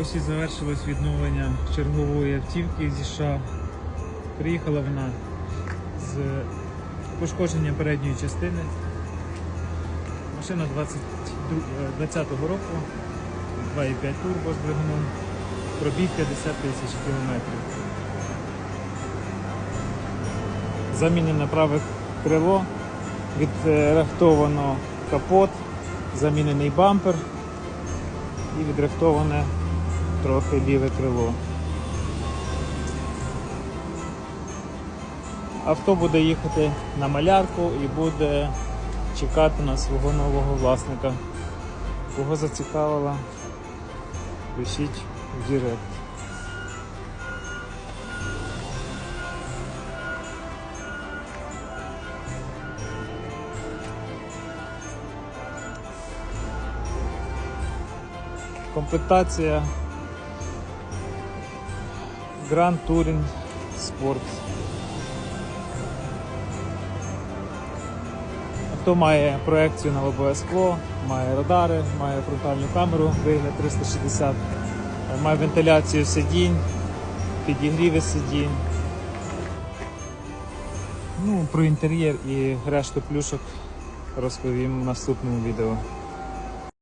Ось і завершилось відновлення чергової автівки зі США. Приїхала вона з пошкодженням передньої частини. Машина 2020 року, 2,5 турбо з двигуном, пробіг 50 тисяч кілометрів. Замінене праве крило, відрихтовано капот, замінений бампер і відрихтоване трохи ліве крило. Авто буде їхати на малярку і буде чекати на свого нового власника. Кого зацікавила, пишіть в Директ. Комплектація Grand Touring Sport. Авто має проекцію на лобове скло, має радари, має фронтальну камеру, вигляд 360, е, має вентиляцію сидінь, підігріви сидінь. Ну, про інтер'єр і решту плюшок розповім в наступному відео.